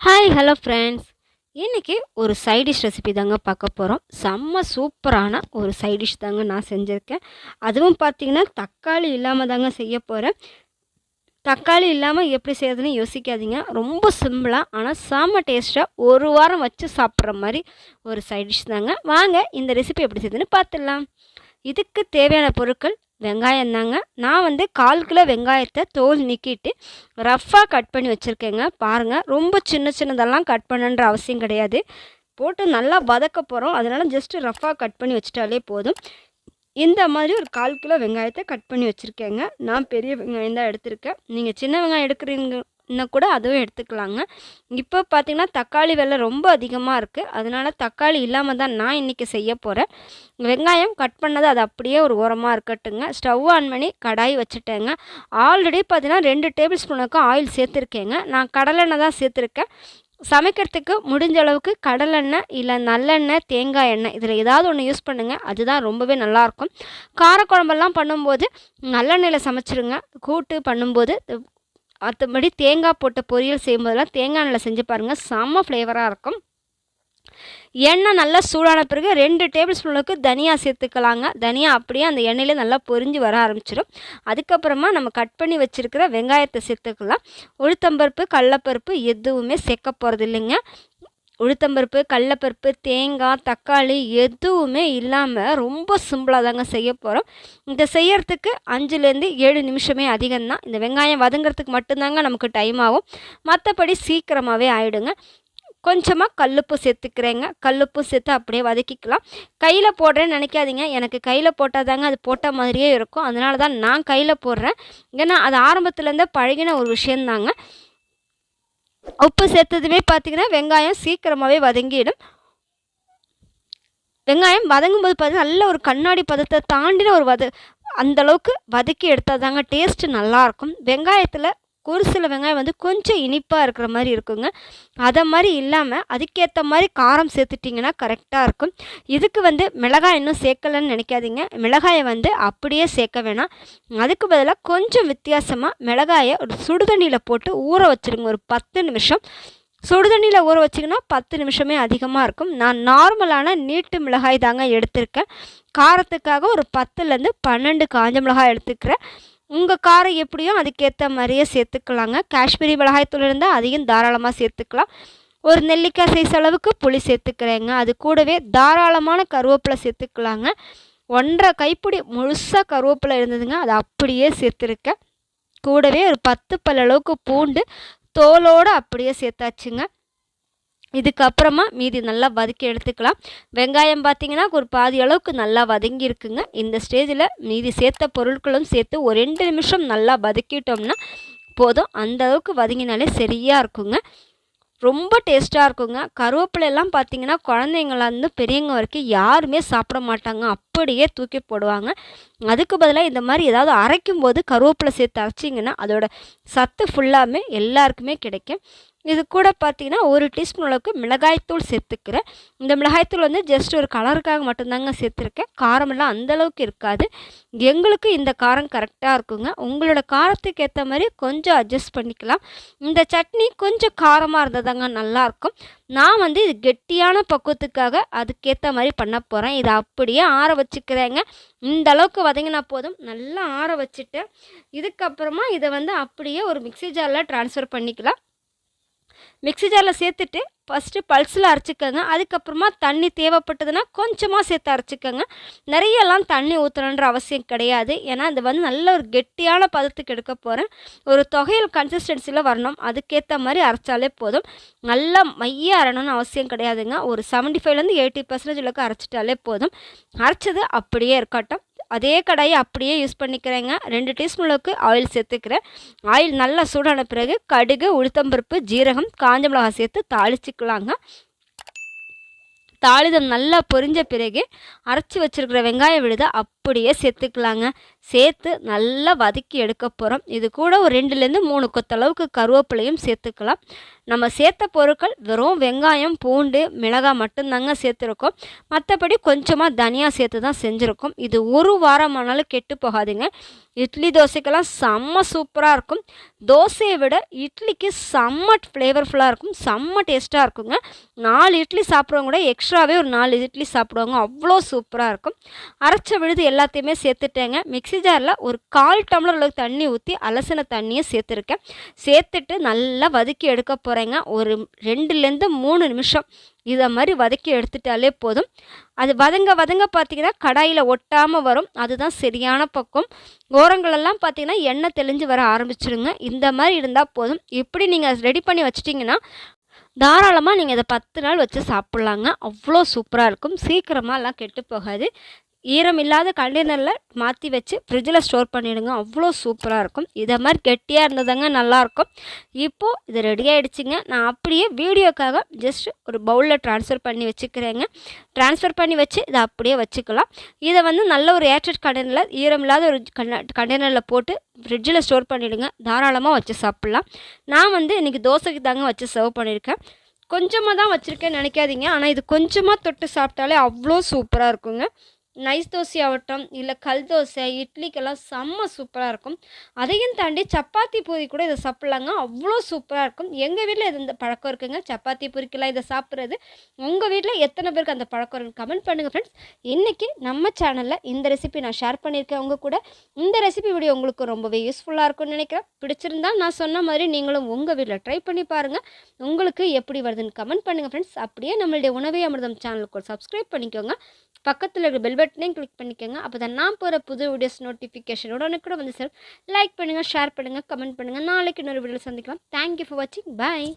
Hi hello friends இன்றைக்கி ஒரு side dish recipe தாங்க பார்க்க போகிறோம் செம்ம சூப்பரான ஒரு சைடிஷ் தாங்க நான் செஞ்சுருக்கேன். அதுவும் பார்த்தீங்கன்னா தக்காளி இல்லாமல் தாங்க செய்ய போகிறேன் தக்காளி இல்லாமல் எப்படி செய்யறதுன்னு யோசிக்காதீங்க. ரொம்ப சிம்பிளாக ஆனால் செம்ம டேஸ்ட்டாக ஒரு வாரம் வச்சு சாப்பிட்ற மாதிரி ஒரு சைடிஷ் தாங்க. வாங்க இந்த ரெசிபி எப்படி செய்யுதுன்னு பார்த்துடலாம். இதுக்கு தேவையான பொருட்கள் வெங்காயம் தாங்க நான் வந்து கால் கிலோ வெங்காயத்தை தோல் நீக்கிட்டு ரஃப்பாக கட் பண்ணி வச்சுருக்கேங்க. பாருங்கள் ரொம்ப சின்ன சின்னதெல்லாம் கட் பண்ணுன்ற அவசியம் கிடையாது. போட்டு நல்லா வதக்க போகிறோம் அதனால் ஜஸ்ட்டு ரஃப்பாக கட் பண்ணி வச்சிட்டாலே போதும். இந்த மாதிரி ஒரு கால் கிலோ வெங்காயத்தை கட் பண்ணி வச்சுருக்கேங்க. நான் பெரிய வெங்காயம் தான் எடுத்திருக்கேன். நீங்கள் சின்ன வெங்காயம் எடுக்கிறீங்க இன்னும் கூட அதுவும் எடுத்துக்கலாங்க. இப்போ பார்த்தீங்கன்னா தக்காளி விலை ரொம்ப அதிகமாக இருக்குது அதனால் தக்காளி இல்லாமல் தான் நான் இன்றைக்கி செய்ய போகிறேன் வெங்காயம் கட் பண்ணது அது அப்படியே ஒரு ஓரமாக இருக்கட்டுங்க. ஸ்டவ் ஆன் பண்ணி கடாய் வச்சுட்டேங்க. ஆல்ரெடி பார்த்தீங்கன்னா ரெண்டு டேபிள் ஸ்பூனுக்கும் ஆயில் சேர்த்துருக்கேங்க. நான் கடலெண்ணெய் தான் சேர்த்துருக்கேன். சமைக்கிறதுக்கு முடிஞ்ச அளவுக்கு கடலெண்ணெய் இல்லை நல்லெண்ணெய் தேங்காய் எண்ணெய் இதில் ஏதாவது ஒன்று யூஸ் பண்ணுங்கள் அதுதான் ரொம்பவே நல்லாயிருக்கும் காரக்குழம்பெல்லாம் பண்ணும்போது நல்லெண்ணெயில் சமைச்சிருங்க. கூட்டு பண்ணும்போது மற்றபடி தேங்காய் போட்ட பொரியல் செய்யும்போதெல்லாம் தேங்காய் எண்ணெயில் செஞ்சு பாருங்கள் செம்ம ஃப்ளேவராக இருக்கும். எண்ணெய் நல்லா சூடான பிறகு ரெண்டு டேபிள் ஸ்பூனுக்கு தனியா சேர்த்துக்கலாங்க. தனியா அப்படியே அந்த எண்ணெயிலே நல்லா பொரிஞ்சு வர ஆரம்பிச்சிடும் அதுக்கப்புறமா நம்ம கட் பண்ணி வச்சுருக்கிற வெங்காயத்தை சேர்த்துக்கலாம். உளுத்தம்பருப்பு கடலப்பருப்பு எதுவுமே சேர்க்க போகிறது இல்லைங்க உளுத்தம்பருப்பு கடலப்பருப்பு தேங்காய் தக்காளி எதுவுமே இல்லாமல் ரொம்ப சிம்பிளாக தாங்க செய்ய போகிறோம் இந்த செய்யறதுக்கு அஞ்சுலேருந்து ஏழு நிமிஷமே அதிகம்தான். இந்த வெங்காயம் வதங்கிறதுக்கு மட்டும்தாங்க நமக்கு டைம் ஆகும். மற்றபடி சீக்கிரமாகவே ஆகிடுங்க கொஞ்சமாக கல்லுப்பு சேர்த்துக்கிறேங்க. கல்லுப்பு சேர்த்து அப்படியே வதக்கிக்கலாம். கையில் போடுறேன்னு நினைக்காதீங்க. எனக்கு கையில் போட்டால் தாங்க அது போட்ட மாதிரியே இருக்கும். அதனால தான் நான் கையில் போடுறேன். ஏன்னா அது ஆரம்பத்துலேருந்தே பழகின ஒரு விஷயந்தாங்க உப்பு சேர்த்ததுமே பார்த்திங்கன்னா வெங்காயம் சீக்கிரமாகவே வதங்கிடும். வெங்காயம் வதங்கும்போது பார்த்திங்கன்னா நல்ல ஒரு கண்ணாடி பதத்தை தாண்டின ஒரு வத அந்தளவுக்கு வதக்கி எடுத்தால் தாங்க டேஸ்ட்டு நல்லாயிருக்கும் வெங்காயத்தில் ஒரு சில வெங்காயம் வந்து கொஞ்சம் இனிப்பாக இருக்கிற மாதிரி இருக்குங்க. அதை மாதிரி இல்லாமல் அதுக்கேற்ற மாதிரி காரம் சேர்த்துட்டிங்கன்னா கரெக்டாக இருக்கும். இதுக்கு வந்து மிளகாய் இன்னும் சேர்க்கலன்னு நினைக்காதீங்க. மிளகாயை வந்து அப்படியே சேர்க்க வேணாம். அதுக்கு பதிலாக கொஞ்சம் வித்தியாசமாக மிளகாயை ஒரு சுடுதண்ணியில் போட்டு ஊற வச்சுருங்க. ஒரு பத்து நிமிஷம். சுடுதண்ணியில் ஊற வச்சிங்கன்னா பத்து நிமிஷமே அதிகமாக இருக்கும். நான் நார்மலான நீட்டு மிளகாய் தாங்க எடுத்திருக்கேன். காரத்துக்காக ஒரு பத்துலேருந்து பன்னெண்டு காஞ்ச மிளகாய் எடுத்துக்கிறேன். உங்கள் காரம் எப்படியோ அதுக்கேற்ற மாதிரியே சேர்த்துக்கலாங்க. காஷ்மீரி மிளகாய்த்தூள் இருந்தால் அதையும் தாராளமாக சேர்த்துக்கலாம். ஒரு நெல்லிக்காய் சைஸ் அளவுக்கு புளி சேர்த்துக்கிறேங்க. அது கூடவே தாராளமான கருவேப்பிலை சேர்த்துக்கலாங்க. ஒன்றரை கைப்பிடி முழுசாக கருவேப்பிலை இருந்ததுங்க. அதை அப்படியே சேர்த்துருக்கேன். கூடவே ஒரு பத்து பல் அளவுக்கு பூண்டு தோலோடு அப்படியே சேர்த்தாச்சுங்க. இதுக்கப்புறமா மீதி நல்லா வதக்கி எடுத்துக்கலாம். வெங்காயம் பார்த்தீங்கன்னா ஒரு பாதி அளவுக்கு நல்லா வதங்கி இருக்குங்க இந்த ஸ்டேஜில் மீதி சேர்த்த பொருட்களும் சேர்த்து ஒரு ரெண்டு நிமிஷம் நல்லா வதக்கிட்டோம்னா போதும். அந்த அளவுக்கு வதங்கினாலே சரியாக இருக்குங்க. ரொம்ப டேஸ்ட்டாக இருக்குங்க. கருவேப்பிலையெல்லாம் பார்த்தீங்கன்னா குழந்தைங்களாருந்து பெரியவங்க வரைக்கும் யாருமே சாப்பிட மாட்டாங்க. அப்படியே தூக்கி போடுவாங்க. அதுக்கு பதிலாக இந்த மாதிரி ஏதாவது அரைக்கும் போது கருவேப்பிலை சேர்த்து அரைச்சிங்கன்னா அதோட சத்து ஃபுல்லாமே எல்லாருக்குமே கிடைக்கும். இது கூட பார்த்தீங்கன்னா ஒரு டீஸ்பூன் அளவுக்கு மிளகாய்த்தூள் சேர்த்துக்கிறேன். இந்த மிளகாய்த்தூள் வந்து ஜஸ்ட் ஒரு கலருக்காக மட்டும்தாங்க சேர்த்துருக்கேன். காரமெல்லாம் அந்தளவுக்கு இருக்காது. எங்களுக்கு இந்த காரம் கரெக்டாக இருக்குங்க. உங்களோட காரத்துக்கு ஏற்ற மாதிரி கொஞ்சம் அட்ஜஸ்ட் பண்ணிக்கலாம். இந்த சட்னி கொஞ்சம் காரமாக இருந்ததாங்க நல்லாயிருக்கும். நான் வந்து இது கெட்டியான பக்குவத்துக்காக அதுக்கேற்ற மாதிரி பண்ண போகிறேன் இதை அப்படியே ஆற வச்சுக்கிறேங்க. இந்த அளவுக்கு வதங்கினா போதும். நல்லா ஆற வச்சுட்டேன் இதுக்கப்புறமா இதை வந்து அப்படியே ஒரு மிக்சி ஜாரில் ட்ரான்ஸ்ஃபர் பண்ணிக்கலாம். மிக்சி ஜாரில் சேர்த்துட்டு ஃபஸ்ட்டு பல்ஸில் அரைச்சிக்கோங்க. அதுக்கப்புறமா தண்ணி தேவைப்பட்டதுன்னா கொஞ்சமாக சேர்த்து அரைச்சிக்கோங்க. நிறையெல்லாம் தண்ணி ஊற்றணுன்ற அவசியம் கிடையாது. ஏன்னா இது வந்து நல்ல ஒரு கெட்டியான பதத்துக்கு எடுக்க போகிறேன் ஒரு தொகையில் கன்சிஸ்டன்சியில் வரணும். அதுக்கேற்ற மாதிரி அரைச்சாலே போதும். நல்லா மைய அரைணும்னு அவசியம் கிடையாதுங்க. ஒரு செவன்ட்டி ஃபைவ்லேருந்து எயிட்டி பர்சன்டேஜ் அளவுக்கு அரைச்சிட்டாலே போதும். அரைச்சது அப்படியே இருக்கட்டும். அதே கடாயை அப்படியே யூஸ் பண்ணிக்கிறேங்க. ரெண்டு டீஸ்பூன் அளவுக்கு ஆயில் சேர்த்துக்கிறேன். ஆயில் நல்லா சூடான பிறகு கடுகு உளுத்தம்பருப்பு ஜீரகம் காஞ்ச மிளகா சேர்த்து தாளிச்சிக்கலாங்க. தாளிதம் நல்லா பொரிஞ்ச பிறகு அரைச்சி வச்சுருக்கிற வெங்காய விழுதை அப் அப்படியே சேர்த்துக்கலாங்க. சேர்த்து நல்லா வதக்கி எடுக்க போகிறோம் இது கூட ஒரு ரெண்டுலேருந்து மூணு கொத்தளவுக்கு கருவேப்பிலையும் சேர்த்துக்கலாம். நம்ம சேர்த்த பொருட்கள் வெறும் வெங்காயம் பூண்டு மிளகாய் மட்டும்தாங்க சேர்த்துருக்கோம். மற்றபடி கொஞ்சமாக தனியாக சேர்த்து தான் செஞ்சுருக்கோம். இது ஒரு வாரமானாலும் கெட்டு போகாதுங்க. இட்லி தோசைக்கெல்லாம் செம்ம சூப்பராக இருக்கும். தோசையை விட இட்லிக்கு செம்ம ஃப்ளேவர்ஃபுல்லாக இருக்கும். செம்ம டேஸ்ட்டாக இருக்குங்க. நாலு இட்லி சாப்பிட்றவங்க கூட எக்ஸ்ட்ராவே ஒரு நாலு இட்லி சாப்பிடுவாங்க. அவ்வளோ சூப்பராக இருக்கும். அரைச்ச விழுது எல்லாம் எல்லாத்தையுமே சேர்த்துட்டேங்க. மிக்ஸி ஜாரில் ஒரு கால் டம்ளர் அளவுக்கு தண்ணி ஊற்றி அலசின தண்ணியை சேர்த்துருக்கேன். சேர்த்துட்டு நல்லா வதக்கி எடுக்க போகிறேங்க ஒரு ரெண்டுலேருந்து மூணு நிமிஷம் இதை மாதிரி வதக்கி எடுத்துட்டாலே போதும். அது வதங்க வதங்க பார்த்தீங்கன்னா கடாயில் ஒட்டாமல் வரும். அதுதான் சரியான பக்கம் ஓரங்களெல்லாம் பார்த்தீங்கன்னா எண்ணெய் தெளிஞ்சு வர ஆரம்பிச்சிடுங்க இந்த மாதிரி இருந்தால் போதும். இப்படி நீங்கள் ரெடி பண்ணி வச்சிட்டிங்கன்னா தாராளமாக நீங்கள் இதை பத்து நாள் வச்சு சாப்பிட்லாங்க. அவ்வளோ சூப்பராக இருக்கும். சீக்கிரமாக எல்லாம் கெட்டு போகாது. ஈரம் இல்லாத கண்டெய்னரில் மாற்றி வச்சு ஃப்ரிட்ஜில் ஸ்டோர் பண்ணிவிடுங்க அவ்வளோ சூப்பராக இருக்கும். இதை மாதிரி கெட்டியாக இருந்ததாங்க நல்லாயிருக்கும் இப்போது இது ரெடி ஆகிடுச்சிங்க நான் அப்படியே வீடியோக்காக ஜஸ்ட் ஒரு பவுலில் ட்ரான்ஸ்ஃபர் பண்ணி வச்சுக்கிறேங்க. ட்ரான்ஸ்ஃபர் பண்ணி வச்சு இதை அப்படியே வச்சுக்கலாம். இதை வந்து நல்ல ஒரு ஏற்றட் கண்டெய்னரில் ஈரம் இல்லாத ஒரு கண்ண கண்டெய்னரில் போட்டு ஃப்ரிட்ஜில் ஸ்டோர் பண்ணிவிடுங்க தாராளமாக வச்சு சாப்பிட்லாம். நான் வந்து இன்றைக்கி தோசைக்கு தாங்க வச்சு சர்வ் பண்ணியிருக்கேன். கொஞ்சமாக தான் வச்சுருக்கேன்னு நினைக்காதீங்க. ஆனால் இது கொஞ்சமாக தொட்டு சாப்பிட்டாலே அவ்வளோ சூப்பராக இருக்குங்க. நைஸ் தோசை ஆகட்டும் இல்லை கல் தோசை இட்லிக்கெல்லாம் செம்ம சூப்பராக இருக்கும். அதையும் தாண்டி சப்பாத்தி பூரி கூட இதை சாப்பிட்லாங்க. அவ்வளோ சூப்பராக இருக்கும். எங்கள் வீட்டில் இது இந்த பழக்கம் இருக்குங்க? சப்பாத்தி பூரிக்கெல்லாம் இதை சாப்பிட்றது. உங்கள் வீட்டில் எத்தனை பேருக்கு அந்த பழக்கம் இருக்கு கமெண்ட் பண்ணுங்கள் ஃப்ரெண்ட்ஸ் இன்றைக்கி நம்ம சேனலில் இந்த ரெசிபி நான் ஷேர் பண்ணியிருக்கேன் உங்கள் கூட. இந்த ரெசிபி வீடியோ உங்களுக்கு ரொம்பவே யூஸ்ஃபுல்லாக இருக்கும்னு நினைக்கிறேன். பிடிச்சிருந்தா நான் சொன்ன மாதிரி நீங்களும் உங்கள் வீட்டில் ட்ரை பண்ணி பாருங்கள் உங்களுக்கு எப்படி வருதுன்னு கமெண்ட் பண்ணுங்கள் ஃப்ரெண்ட்ஸ் அப்படியே நம்மளுடைய உணவே அமிர்தம் சேனலுக்கு சப்ஸ்கிரைப் பண்ணிக்கோங்க. பக்கத்தில் இருக்கிற பெல்பட் பட்டனையும் கிளிக் பண்ணிக்கோங்க. அப்போ தான் நான் போகிற புது வீடியோஸ் நோட்டிஃபிகேஷனோட உடனே கூட வந்து சார் லைக் பண்ணுங்கள் ஷேர் பண்ணுங்கள் கமெண்ட் பண்ணுங்கள் நாளைக்கு இன்னொரு வீடியோ சந்திக்கலாம். தேங்க்யூ ஃபார் வாட்சிங் பாய்